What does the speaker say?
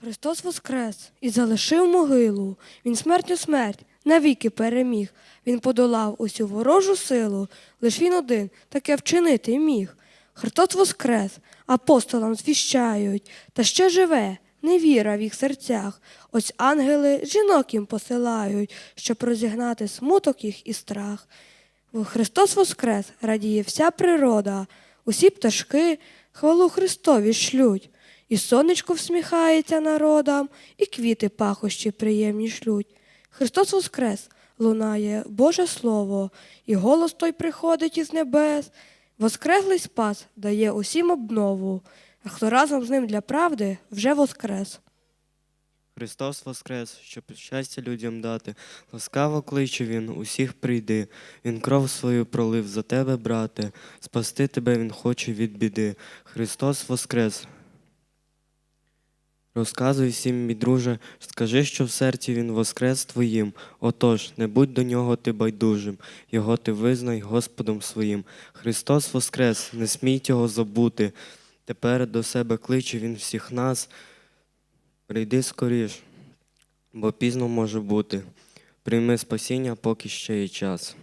Христос воскрес і залишив могилу. Він смертю смерть навіки переміг. Він подолав усю ворожу силу, лиш він один таке вчинити міг. Христос воскрес, апостолам звіщають, та ще живе, невіра в їх серцях. Ось ангели жінок їм посилають, щоб розігнати смуток їх і страх. Христос воскрес, радіє вся природа, усі пташки хвалу Христові шлють, і сонечко всміхається народам, і квіти пахощі приємні шлють. Христос воскрес, лунає Боже Слово, і голос той приходить із небес. Воскреслий спас дає усім обнову, а хто разом з ним для правди вже воскрес. Христос воскрес, щоб щастя людям дати. Ласкаво кличе Він, усіх прийди. Він кров свою пролив за тебе, брате. Спасти тебе Він хоче від біди. Христос воскрес. Розказуй всім, мій друже, скажи, що в серці Він воскрес твоїм. Отож, не будь до нього ти байдужим, його ти визнай Господом своїм. Христос воскрес, не смійте його забути. Тепер до себе кличе Він всіх нас. Прийди скоріш, бо пізно може бути. Прийми спасіння, поки ще є час.